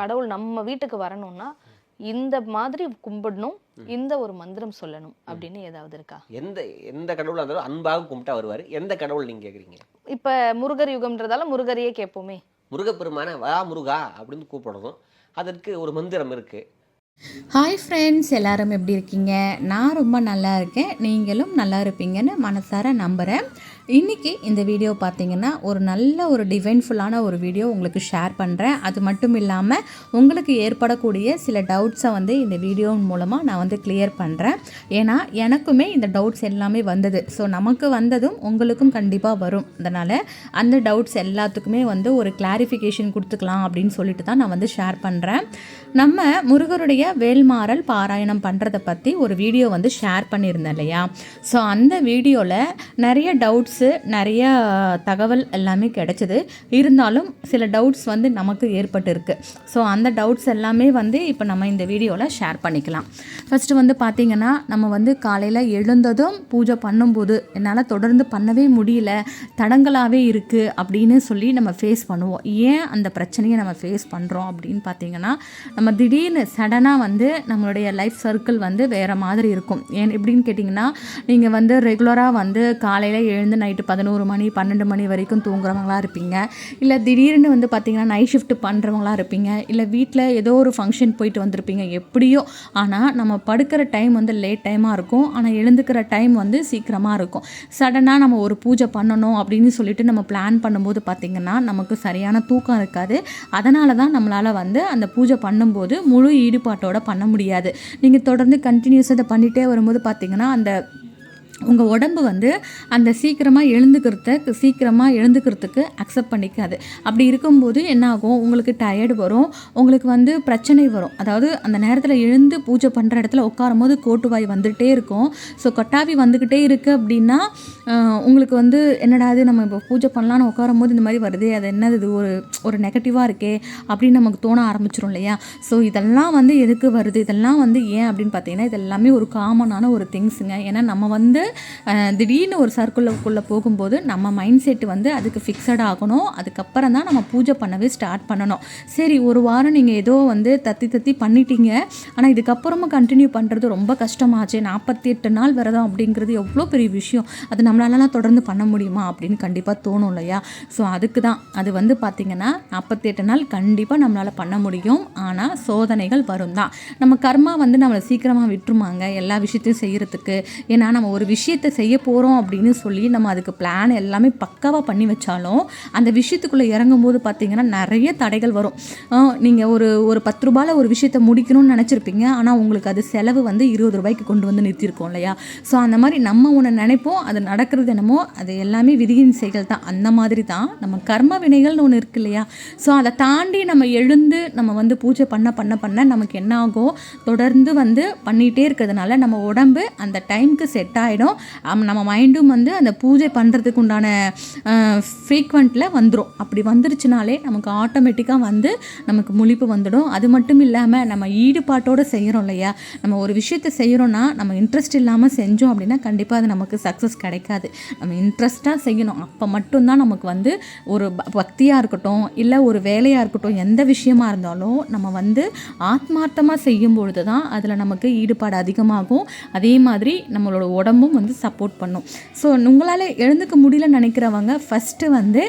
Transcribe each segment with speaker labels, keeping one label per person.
Speaker 1: கடவுள் நம்ம வீட்டுக்கு வரணும்னா இந்த மாதிரி கும்பிடணும் இந்த ஒரு மந்திரம் சொல்லணும் அப்படின்னு ஏதாவது இருக்கா?
Speaker 2: எந்த எந்த கடவுளாக இருந்தாலும் அன்பாக கும்பிட்டா வருவார். எந்த கடவுள் நீங்கள் கேட்குறீங்க
Speaker 1: இப்ப முருகர் யுகம்ன்றதால முருகரையே கேட்போமே.
Speaker 2: முருகப்பெருமான வா முருகா அப்படின்னு கூப்பிடணும். அதற்கு ஒரு மந்திரம் இருக்குது
Speaker 3: ஹாய் ஃப்ரெண்ட்ஸ் எல்லாரும் எப்படி இருக்கீங்க? நான் ரொம்ப நல்லா இருக்கேன். நீங்களும் நல்லா இருப்பீங்கன்னு மனசார நம்புகிறேன் இன்றைக்கி இந்த வீடியோ பார்த்தீங்கன்னா ஒரு நல்ல ஒரு டிவைன்ஃபுல்லான ஒரு வீடியோ உங்களுக்கு ஷேர் பண்ணுறேன் அது மட்டும் இல்லாமல் உங்களுக்கு ஏற்படக்கூடிய சில டவுட்ஸை வந்து இந்த வீடியோ மூலமாக நான் வந்து கிளியர் பண்ணுறேன் ஏன்னா எனக்குமே இந்த டவுட்ஸ் எல்லாமே வந்தது. ஸோ நமக்கு வந்ததும் உங்களுக்கும் கண்டிப்பாக வரும். அதனால் அந்த டவுட்ஸ் எல்லாத்துக்குமே வந்து ஒரு கிளாரிஃபிகேஷன் கொடுத்துக்கலாம் அப்படின்னு சொல்லிட்டு தான் நான் வந்து ஷேர் பண்ணுறேன் நம்ம முருகருடைய வேல்மாறல் பாராயணம் பண்ணுறதை பற்றி ஒரு வீடியோ வந்து ஷேர் பண்ணியிருந்தேன் இல்லையா? ஸோ அந்த வீடியோவில் நிறைய டவுட்ஸ் நிறையா தகவல் எல்லாமே கிடச்சிது. இருந்தாலும் சில டவுட்ஸ் வந்து நமக்கு ஏற்பட்டிருக்கு. ஸோ அந்த டவுட்ஸ் எல்லாமே வந்து இப்போ நம்ம இந்த வீடியோவில் ஷேர் பண்ணிக்கலாம். ஃபஸ்ட்டு வந்து பார்த்திங்கன்னா நம்ம வந்து காலையில் எழுந்ததும் பூஜை பண்ணும்போது என்னால் தொடர்ந்து பண்ணவே முடியல தடங்களாகவே இருக்குது அப்படின்னு சொல்லி நம்ம ஃபேஸ் பண்ணுவோம். ஏன் அந்த பிரச்சனையை நம்ம ஃபேஸ் பண்ணுறோம் அப்படின்னு பார்த்தீங்கன்னா நம்ம திடீர்னு சடனாக வந்து நம்மளுடைய லைஃப் சர்க்கிள் வந்து வேறு மாதிரி இருக்கும். ஏன் எப்படின்னு கேட்டிங்கன்னா நீங்கள் வந்து ரெகுலராக வந்து காலையில் எழுந்து நைட்டு பதினோரு மணி பன்னெண்டு மணி வரைக்கும் தூங்குறவங்களா இருப்பீங்க. இல்லை திடீர்னு வந்து பார்த்தீங்கன்னா நைட் ஷிஃப்ட் பண்ணுறவங்களா இருப்பீங்க. இல்லை வீட்டில் ஏதோ ஒரு ஃபங்க்ஷன் போயிட்டு வந்திருப்பீங்க. எப்படியோ ஆனால் நம்ம படுக்கிற டைம் வந்து லேட் டைமாக இருக்கும். ஆனால் எழுந்துக்கிற டைம் வந்து சீக்கிரமாக இருக்கும். சடனாக நம்ம ஒரு பூஜை பண்ணணும் அப்படின்னு சொல்லிட்டு நம்ம பிளான் பண்ணும்போது பார்த்திங்கன்னா நமக்கு சரியான தூக்கம் இருக்காது. அதனால தான் நம்மளால் வந்து அந்த பூஜை பண்ணும்போது முழு ஈடுபாட்டோட பண்ண முடியாது. நீங்கள் தொடர்ந்து கண்டினியூஸாக இதை பண்ணிகிட்டே வரும்போது பார்த்திங்கன்னா அந்த உங்கள் உடம்பு வந்து அந்த சீக்கிரமாக எழுந்துக்கிறத சீக்கிரமாக எழுந்துக்கிறதுக்கு அக்செப்ட் பண்ணிக்காது. அப்படி இருக்கும்போது என்ன ஆகும் உங்களுக்கு டயர்டு வரும். உங்களுக்கு வந்து பிரச்சனை வரும். அதாவது அந்த நேரத்தில் எழுந்து பூஜை பண்ணுற இடத்துல உட்காரும் போது கோட்டுவாய் வந்துகிட்டே இருக்கும். ஸோ கொட்டாவி வந்துக்கிட்டே இருக்குது அப்படின்னா உங்களுக்கு வந்து என்னடா இது? நம்ம இப்போ பூஜை பண்ணலான்னு உட்காரும் போது இந்த மாதிரி வருதே அது என்னது? இது ஒரு ஒரு நெகட்டிவாக இருக்கே அப்படின்னு நமக்கு தோண ஆரம்பிச்சிரும் இல்லையா? ஸோ இதெல்லாம் வந்து எதுக்கு வருது? இதெல்லாம் வந்து ஏன் அப்படின்னு பார்த்தீங்கன்னா இது எல்லாமே ஒரு காமனான ஒரு திங்ஸுங்க ஏன்னா நம்ம வந்து திடீர்னு ஒரு சர்க்குள்ளக்குள்ளே போகும்போது நம்ம மைண்ட் செட் வந்து அதுக்கு ஃபிக்ஸட் ஆகணும். அதுக்கப்புறம் தான் நம்ம பூஜை பண்ணவே ஸ்டார்ட் பண்ணணும். சரி ஒரு வாரம் நீங்கள் ஏதோ வந்து தத்தி தத்தி பண்ணிட்டீங்க. ஆனால் இதுக்கப்புறமா கண்டினியூ பண்ணுறது ரொம்ப கஷ்டமாச்சு. நாற்பத்தி எட்டு நாள் விரதம் அப்படிங்கிறது எவ்வளோ பெரிய விஷயம். அது நம்மளாலலாம் தொடர்ந்து பண்ண முடியுமா அப்படின்னு கண்டிப்பாக தோணும் இல்லையா? ஸோ அதுக்கு தான். அது வந்து பார்த்திங்கன்னா நாற்பத்தி எட்டு நாள் கண்டிப்பாக நம்மளால் பண்ண முடியும். ஆனால் சோதனைகள் வரும் தான். நம்ம கர்மா வந்து நம்மளை சீக்கிரமாக விட்டுருமாங்க எல்லா விஷயத்தையும் செய்கிறதுக்கு ஏன்னா நம்ம ஒரு விஷயத்தை செய்ய போகிறோம் அப்படின்னு சொல்லி நம்ம அதுக்கு பிளான் எல்லாமே பக்காவாக பண்ணி வச்சாலும் அந்த விஷயத்துக்குள்ளே இறங்கும் போது பார்த்திங்கன்னா நிறைய தடைகள் வரும். நீங்கள் ஒரு ஒரு பத்து ரூபாயில் ஒரு விஷயத்தை முடிக்கணும்னு நினச்சிருப்பீங்க. ஆனால் உங்களுக்கு அது செலவு வந்து இருபது ரூபாய்க்கு கொண்டு வந்து நிறுத்தியிருக்கோம் இல்லையா? ஸோ அந்த மாதிரி நம்ம ஒன்று நினைப்போம். அது நடக்கிறது என்னமோ அது எல்லாமே விதியின் செயல் தான். அந்த மாதிரி தான் நம்ம கர்ம வினைகள்னு ஒன்று இருக்கு இல்லையா? ஸோ அதை தாண்டி நம்ம எழுந்து நம்ம வந்து பூஜை பண்ண பண்ண பண்ண நமக்கு என்ன ஆகும்? தொடர்ந்து வந்து பண்ணிகிட்டே இருக்கிறதுனால நம்ம உடம்பு அந்த டைம்க்கு செட் ஆகிடும் நம்ம மைண்டும் வந்து அந்த பூஜை பண்ணுறதுக்கு உண்டான ஃப்ரீக்வெண்ட்டில் வந்துடும் அப்படி வந்துருச்சுனாலே நமக்கு ஆட்டோமேட்டிக்காக வந்து நமக்கு முழிப்பு வந்துடும். அது மட்டும் இல்லாமல் நம்ம ஈடுபாட்டோடு செய்கிறோம் இல்லையா? நம்ம ஒரு விஷயத்தை செய்கிறோன்னா நம்ம இன்ட்ரெஸ்ட் இல்லாமல் செஞ்சோம் அப்படின்னா கண்டிப்பாக அது நமக்கு சக்ஸஸ் கிடைக்காது. நம்ம இன்ட்ரெஸ்ட்டாக செய்யணும். அப்போ மட்டும்தான் நமக்கு வந்து ஒரு பக்தியாக இருக்கட்டும் இல்லை ஒரு வேலையாக இருக்கட்டும் எந்த விஷயமா இருந்தாலும் நம்ம வந்து ஆத்மார்த்தமாக செய்யும் பொழுது தான் அதில் நமக்கு ஈடுபாடு அதிகமாகும். அதே மாதிரி நம்மளோட உடம்பும் வந்து சப்போர்ட் பண்ணும். ஸோ உங்களால் எழுந்துக்க முடியலன்னு நினைக்கிறவங்க ஃபஸ்ட்டு வந்து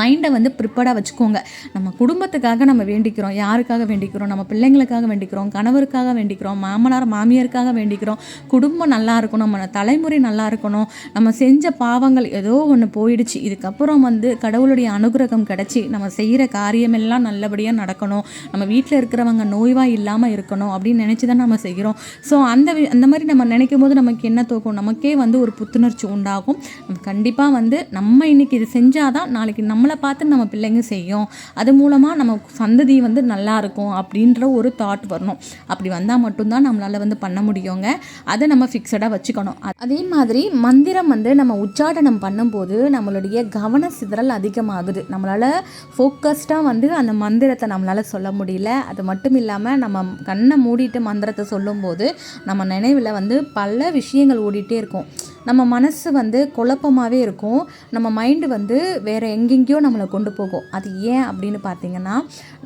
Speaker 3: மைண்டை வந்து ப்ரிப்பேர்டாக வச்சுக்கோங்க. நம்ம குடும்பத்துக்காக நம்ம வேண்டிக்கிறோம். யாருக்காக வேண்டிக்கிறோம்? நம்ம பிள்ளைங்களுக்காக வேண்டிக்கிறோம். கணவருக்காக வேண்டிக்கிறோம். மாமனார் மாமியாருக்காக வேண்டிக்கிறோம். குடும்பம் நல்லா இருக்கணும். நம்ம தலைமுறை நல்லா இருக்கணும். நம்ம செஞ்ச பாவங்கள் ஏதோ ஒன்று போயிடுச்சு. இதுக்கப்புறம் வந்து கடவுளுடைய அனுகிரகம் கிடச்சி நம்ம செய்கிற காரியமெல்லாம் நல்லபடியாக நடக்கணும். நம்ம வீட்டில் இருக்கிறவங்க நோய்வாய் இல்லாமல் இருக்கணும் அப்படின்னு நினச்சி தான் நம்ம செய்கிறோம். ஸோ அந்த அந்த மாதிரி நம்ம நினைக்கும் போது நமக்கு என்ன தோக்கும்? நமக்கே வந்து ஒரு புத்துணர்ச்சி உண்டாகும். நம்ம கண்டிப்பாக வந்து நம்ம இன்னைக்கு இது செஞ்சாதான் நாளைக்கு நம்மளை பார்த்து நம்ம பிள்ளைங்க செய்யும். அது மூலமாக நம்ம சந்ததி வந்து நல்லா இருக்கும் அப்படின்ற ஒரு தாட் வரணும். அப்படி வந்தால் மட்டும்தான் நம்மளால் வந்து பண்ண முடியுங்க. அதை நம்ம ஃபிக்ஸடாக வச்சுக்கணும். அதே மாதிரி மந்திரம் வந்து நம்ம உச்சாடனம் பண்ணும்போது நம்மளுடைய கவன சிதறல் அதிகமாகுது. நம்மளால் ஃபோக்கஸ்டாக வந்து அந்த மந்திரத்தை நம்மளால் சொல்ல முடியல. அது மட்டும் இல்லாமல் நம்ம கண்ணை மூடிட்டு மந்திரத்தை சொல்லும்போது நம்ம நினைவில் வந்து பல விஷயங்கள் ஓடிட்டே இருக்கும். நம்ம மனசு வந்து குழப்பமாகவே இருக்கும். நம்ம மைண்டு வந்து வேறு எங்கெங்கேயோ நம்மளை கொண்டு போகும். அது ஏன் அப்படின்னு பார்த்தீங்கன்னா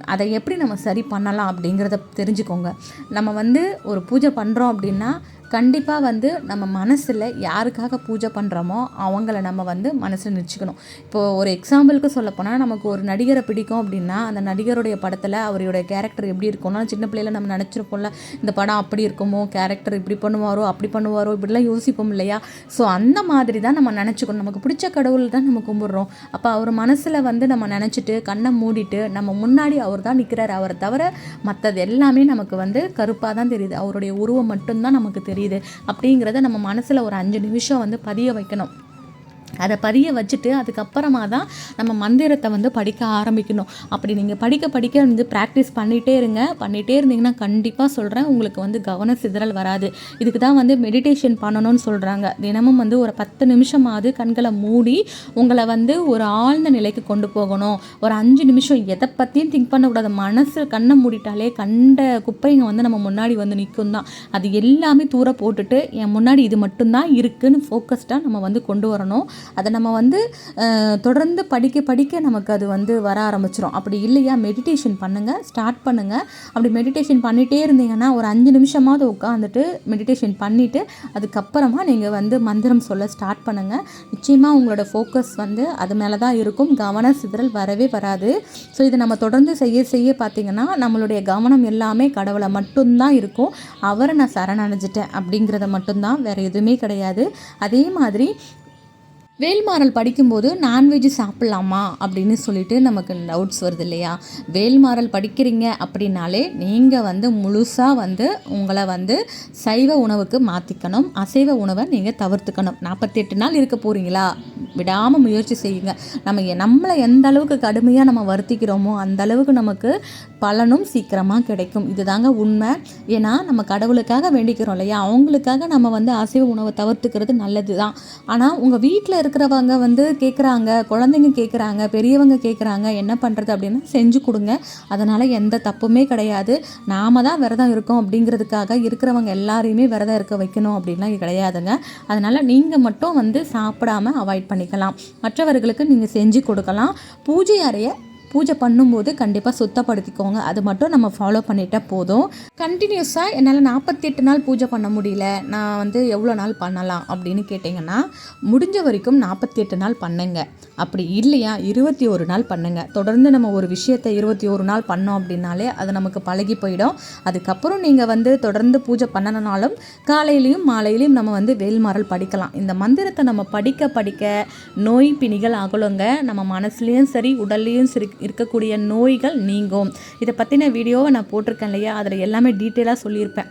Speaker 3: அதை எப்படி நம்ம சரி பண்ணலாம் அப்படிங்கிறத தெரிஞ்சுக்கோங்க. நம்ம வந்து ஒரு பூஜை பண்ணுறோம் அப்படின்னா கண்டிப்பாக வந்து நம்ம மனசில் யாருக்காக பூஜை பண்ணுறோமோ அவங்கள நம்ம வந்து மனசில் நினச்சிக்கணும். இப்போது ஒரு எக்ஸாம்பிளுக்கு சொல்லப்போனால் நமக்கு ஒரு நடிகரை பிடிக்கும் அப்படின்னா அந்த நடிகருடைய படத்தில் அவருடைய கேரக்டர் எப்படி இருக்கும்னா சின்ன பிள்ளையில நம்ம நினச்சிருப்போம்ல இந்த படம் அப்படி இருக்குமோ கேரக்டர் இப்படி பண்ணுவாரோ அப்படி பண்ணுவாரோ இப்படிலாம் யோசிப்போம் இல்லையா? ஸோ அந்த மாதிரி தான் நம்ம நினச்சிக்கணும். நமக்கு பிடிச்ச கடவுள் தான் நம்ம கும்பிட்றோம். அப்போ அவர் மனசில் வந்து நம்ம நினச்சிட்டு கண்ணை மூடிட்டு நம்ம முன்னாடி அவர் தான் நிற்கிறாரு அவரை தவிர மற்றது எல்லாமே நமக்கு வந்து கருப்பாக தான் தெரியுது. அவருடைய உருவம் மட்டும்தான் நமக்கு தெரியும் தெரியுது அப்படிங்கிறத நம்ம மனசில் ஒரு அஞ்சு நிமிஷம் வந்து பதிய வைக்கணும். அதை பதிய வச்சுட்டு அதுக்கப்புறமா தான் நம்ம மந்திரத்தை வந்து படிக்க ஆரம்பிக்கணும். அப்படி நீங்கள் படிக்க படிக்க வந்து ப்ராக்டிஸ் பண்ணிகிட்டே இருங்க. பண்ணிகிட்டே இருந்தீங்கன்னா கண்டிப்பாக சொல்கிறேன் உங்களுக்கு வந்து கவன சிதறல் வராது. இதுக்கு தான் வந்து மெடிடேஷன் பண்ணணும்னு சொல்கிறாங்க தினமும் வந்து ஒரு பத்து நிமிஷமாவது கண்களை மூடி உங்களை வந்து ஒரு ஆழ்ந்த நிலைக்கு கொண்டு போகணும். ஒரு அஞ்சு நிமிஷம் எதை பற்றியும் திங்க் பண்ணக்கூடாது. மனசு கண்ணை மூடிட்டாலே கண்ட குப்பைங்க வந்து நம்ம முன்னாடி வந்து நிற்கும் தான். அது எல்லாமே தூர போட்டுட்டு என் முன்னாடி இது மட்டும்தான் இருக்குதுன்னு ஃபோக்கஸ்டாக நம்ம வந்து கொண்டு வரணும். அதை நம்ம வந்து தொடர்ந்து படிக்க படிக்க நமக்கு அது வந்து வர ஆரம்பிச்சிடும் அப்படி இல்லையா மெடிடேஷன் பண்ணுங்கள் ஸ்டார்ட் பண்ணுங்கள் அப்படி மெடிடேஷன் பண்ணிகிட்டே இருந்தீங்கன்னா ஒரு அஞ்சு நிமிஷமாவது உட்காந்துட்டு மெடிடேஷன் பண்ணிவிட்டு அதுக்கப்புறமா நீங்கள் வந்து மந்திரம் சொல்ல ஸ்டார்ட் பண்ணுங்கள் நிச்சயமாக உங்களோட ஃபோக்கஸ் வந்து அது மேலே தான் இருக்கும். கவன சிதறல் வரவே வராது. ஸோ இதை நம்ம தொடர்ந்து செய்ய செய்ய பார்த்தீங்கன்னா நம்மளுடைய கவனம் எல்லாமே கடவுளை மட்டும்தான் இருக்கும். அவரை நான் சரணடைஞ்சிட்டேன் அப்படிங்கிறத மட்டும்தான் வேறு எதுவுமே கிடையாது. அதே மாதிரி வேல்மாறல் படிக்கும்போது நான்வெஜ் சாப்பிட்லாமா அப்படின்னு சொல்லிட்டு நமக்கு டவுட்ஸ் வருது இல்லையா? வேல்மாறல் படிக்கிறீங்க அப்படின்னாலே நீங்கள் வந்து முழுசாக வந்து உங்களை வந்து சைவ உணவுக்கு மாற்றிக்கணும் அசைவ உணவை நீங்கள் தவிர்த்துக்கணும். நாற்பத்தெட்டு நாள் இருக்க போகிறீங்களா விடாமல் முயற்சி செய்யுங்க. நம்ம எ- நம்மளை எந்த அளவுக்கு கடுமையாக நம்ம வருத்திக்கிறோமோ அந்த அளவுக்கு நமக்கு பலனும் சீக்கிரமாக கிடைக்கும். இதுதாங்க உண்மை. ஏன்னா நம்ம கடவுளுக்காக வேண்டிக்கிறோம் இல்லையா? அவங்களுக்காக நம்ம வந்து அசைவ உணவை தவிர்த்துக்கிறது நல்லது தான் ஆனால் உங்கள் வீட்டில் இருக்கிறவங்க வந்து கேட்குறாங்க குழந்தைங்க கேட்குறாங்க பெரியவங்க கேட்குறாங்க என்ன பண்ணுறது அப்படின்னு செஞ்சு கொடுங்க. அதனால் எந்த தப்புமே கிடையாது. நாம தான் விரதம் இருக்கோம் அப்படிங்கிறதுக்காக இருக்கிறவங்க எல்லாரையுமே விரதம் இருக்க வைக்கணும் அப்படின்லாம் கிடையாதுங்க. அதனால் நீங்கள் மட்டும் வந்து சாப்பிடாம அவாய்ட் பண்ணிக்கலாம். மற்றவர்களுக்கு நீங்கள் செஞ்சு கொடுக்கலாம். பூஜை அறையை பூஜை பண்ணும்போது கண்டிப்பாக சுத்தப்படுத்திக்கோங்க. அது மட்டும் நம்ம ஃபாலோ பண்ணிட்டா போதும். கண்டினியூஸாக என்னால் நாற்பத்தெட்டு நாள் பூஜை பண்ண முடியல. நான் வந்து எவ்வளோ நாள் பண்ணலாம் அப்படின்னு கேட்டிங்கன்னா முடிஞ்ச வரைக்கும் நாற்பத்தி நாள் பண்ணுங்க. அப்படி இல்லையா? இருபத்தி ஒரு நாள் பண்ணுங்க. தொடர்ந்து நம்ம ஒரு விஷயத்தை இருபத்தி ஒரு நாள் பண்ணோம் அப்படின்னாலே அது நமக்கு பழகி போயிடும். அதுக்கப்புறம் நீங்கள் வந்து தொடர்ந்து பூஜை பண்ணனாலும் காலையிலையும் மாலையிலையும் நம்ம வந்து வேல்மாறல் படிக்கலாம். இந்த மந்திரத்தை நம்ம படிக்க படிக்க நோய் பிணிகள் அகலுங்க. நம்ம மனசுலேயும் சரி உடல்லையும் சரி இருக்கக்கூடிய நோய்கள் நீங்கும். இதை பற்றின வீடியோவை நான் போட்டிருக்கேன் இல்லையா? அதில் எல்லாமே டீட்டெயிலாக சொல்லியிருப்பேன்.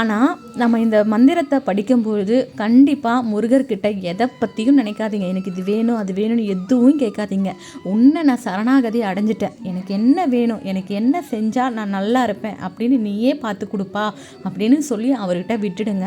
Speaker 3: ஆனால் நம்ம இந்த மந்திரத்தை படிக்கும்பொழுது கண்டிப்பாக முருகர்கிட்ட எதை பற்றியும் நினைக்காதீங்க. எனக்கு இது வேணும் அது வேணும்னு எதுவும் கேட்காதீங்க. உன்னை நான் சரணாகதி அடைஞ்சிட்டேன். எனக்கு என்ன வேணும் எனக்கு என்ன செஞ்சால் நான் நல்லா இருப்பேன் அப்படின்னு நீயே பார்த்து கொடுப்பா அப்படின்னு சொல்லி அவர்கிட்ட விட்டுடுங்க.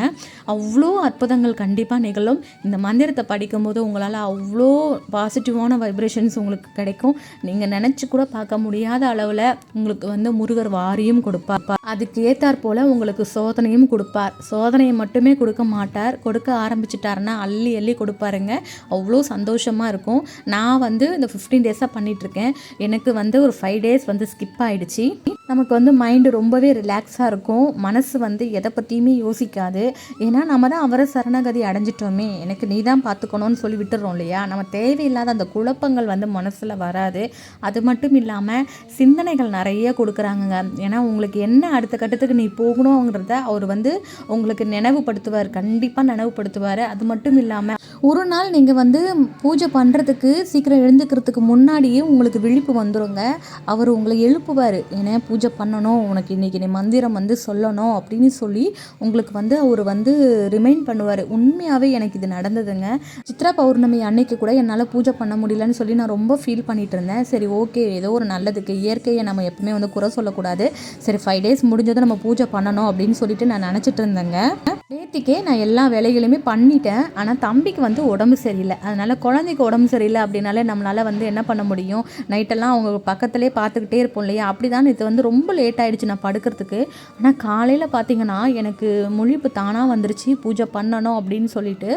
Speaker 3: அவ்வளோ அற்புதங்கள் கண்டிப்பாக நிகழும். இந்த மந்திரத்தை படிக்கும்போது உங்களால் அவ்வளோ பாசிட்டிவான வைப்ரேஷன்ஸ் உங்களுக்கு கிடைக்கும். நீங்கள் நினச்சி கூட பார்க்க முடியாத அளவில் உங்களுக்கு வந்து முருகர் வாரியும் கொடுப்பா அதுக்கு ஏத்தாற் போல் உங்களுக்கு சோதனையும் கொடுப்பார். சோதனையை மட்டுமே கொடுக்க மாட்டார். கொடுக்க ஆரம்பிச்சிட்டாருன்னா அள்ளி அள்ளி கொடுப்பாருங்க. அவ்வளோ சந்தோஷமாக இருக்கும். நான் வந்து இந்த ஃபிஃப்டீன் டேஸாக பண்ணிகிட்ருக்கேன் எனக்கு வந்து ஒரு ஃபைவ் டேஸ் வந்து ஸ்கிப் ஆகிடுச்சி நமக்கு வந்து மைண்டு ரொம்பவே ரிலாக்ஸாக இருக்கும். மனசு வந்து எதை பற்றியுமே யோசிக்காது. ஏன்னா நம்ம தான் அவரை சரணகதி அடைஞ்சிட்டோமே. எனக்கு நீ தான் பார்த்துக்கணும்னு சொல்லி விட்டுறோம் இல்லையா? நம்ம தேவையில்லாத அந்த குழப்பங்கள் வந்து மனசில் வராது. அது மட்டும் இல்லாமல் சிந்தனைகள் நிறைய கொடுக்குறாங்கங்க. ஏன்னா உங்களுக்கு என்ன அடுத்த கட்டத்துக்கு நீ போகணுங்கிறத அவர் வந்து உங்களுக்கு நினைவுபடுத்துவார் கண்டிப்பாக நினைவுபடுத்துவார். அது மட்டும் இல்லாமல் ஒரு நாள் நீங்கள் வந்து பூஜை பண்ணுறதுக்கு சீக்கிரம் எழுந்துக்கிறதுக்கு முன்னாடியே உங்களுக்கு விழிப்பு வந்துருங்க. அவர் உங்களை எழுப்புவார். ஏன்னா பூஜை பண்ணணும். உனக்கு இன்றைக்கி நீ மந்திரம் வந்து சொல்லணும். அப்படின்னு சொல்லி உங்களுக்கு வந்து அவர் வந்து ரிமைண்ட் பண்ணுவார். உண்மையாகவே எனக்கு இது நடந்ததுங்க. சித்ரா பௌர்ணமி அன்னைக்கு கூட என்னால் பூஜை பண்ண முடியலன்னு சொல்லி நான் ரொம்ப ஃபீல் பண்ணிகிட்டு இருந்தேன். சரி ஓகே ஏதோ ஒரு நல்லதுக்கு இயற்கையை நம்ம எப்பவுமே வந்து குறை சொல்லக்கூடாது. சரி ஃபைவ் டேஸ் முடிஞ்சதும் நம்ம பூஜை பண்ணணும் அப்படின்னு சொல்லிட்டு நான் நினச்சிட்டு இருந்தேங்க. நேத்திக்கே நான் எல்லா வேலைகளையுமே பண்ணிட்டேன். ஆனால் தம்பிக்கு வந்து வந்து உடம்பு சரியில்லை. அதனால் குழந்தைக்கு உடம்பு சரியில்லை அப்படின்னாலே நம்மளால் வந்து என்ன பண்ண முடியும்? நைட்டெல்லாம் அவங்க பக்கத்துலேயே பார்த்துக்கிட்டே இருப்போம் இல்லையா? அப்படி தான் இது வந்து ரொம்ப லேட் ஆகிடுச்சு நான் படுக்கிறதுக்கு. ஆனால் காலையில் பார்த்தீங்கன்னா எனக்கு முழிப்பு தானாக வந்துருச்சு. பூஜை பண்ணணும் அப்படின்னு சொல்லிட்டு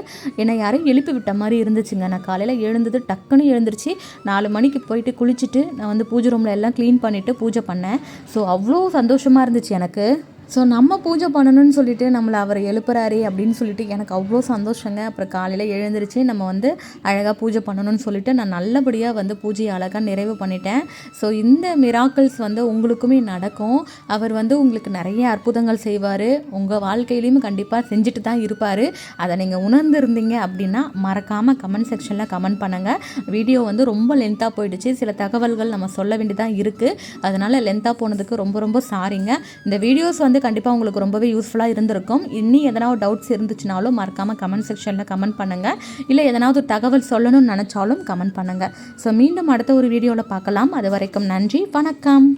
Speaker 3: என்னை யாரையும் எழுப்பி விட்ட மாதிரி இருந்துச்சுங்க. நான் காலையில் எழுந்தது டக்குன்னு எழுந்துருச்சு. நாலு மணிக்கு போயிட்டு குளிச்சுட்டு நான் வந்து பூஜை ரூமில் எல்லாம் க்ளீன் பண்ணிவிட்டு பூஜை பண்ணேன். ஸோ அவ்வளோ சந்தோஷமாக இருந்துச்சு எனக்கு. ஸோ நம்ம பூஜை பண்ணணும்னு சொல்லிட்டு நம்மளை அவர் எழுப்புறாரு அப்படின்னு சொல்லிட்டு எனக்கு அவ்வளோ சந்தோஷங்க. அப்புறம் காலையில் எழுந்திருச்சு நம்ம வந்து அழகாக பூஜை பண்ணணும்னு சொல்லிட்டு நான் நல்லபடியாக வந்து பூஜையை அழகாக நிறைவு பண்ணிட்டேன். ஸோ இந்த மிராக்கிள்ஸ் வந்து உங்களுக்குமே நடக்கும். அவர் வந்து உங்களுக்கு நிறைய அற்புதங்கள் செய்வார். உங்கள் வாழ்க்கையிலையும் கண்டிப்பாக செஞ்சுட்டு தான் இருப்பார். அதை நீங்கள் உணர்ந்திருந்தீங்க அப்படின்னா மறக்காமல் கமெண்ட் செக்ஷனில் கமெண்ட் பண்ணுங்கள் வீடியோ வந்து ரொம்ப லென்த்தாக போயிடுச்சு. சில தகவல்கள் நம்ம சொல்ல வேண்டியதாக இருக்குது அதனால் லென்த்தாக போனதுக்கு ரொம்ப ரொம்ப சாரிங்க இந்த வீடியோஸ் வந்து கண்டிப்பாக உங்களுக்கு ரொம்பவே யூஸ்ஃபுல்லாக இருந்திருக்கும். இனி எதனா டவுட்ஸ் இருந்துச்சுனாலும் மறக்காமல் கமெண்ட் செக்ஷனில் கமெண்ட் பண்ணுங்கள் இல்லை எதனாவது தகவல் சொல்லணும்னு நினச்சாலும் கமெண்ட் பண்ணுங்கள் ஸோ மீண்டும் அடுத்த ஒரு வீடியோவில் பார்க்கலாம். அது வரைக்கும் நன்றி. வணக்கம்.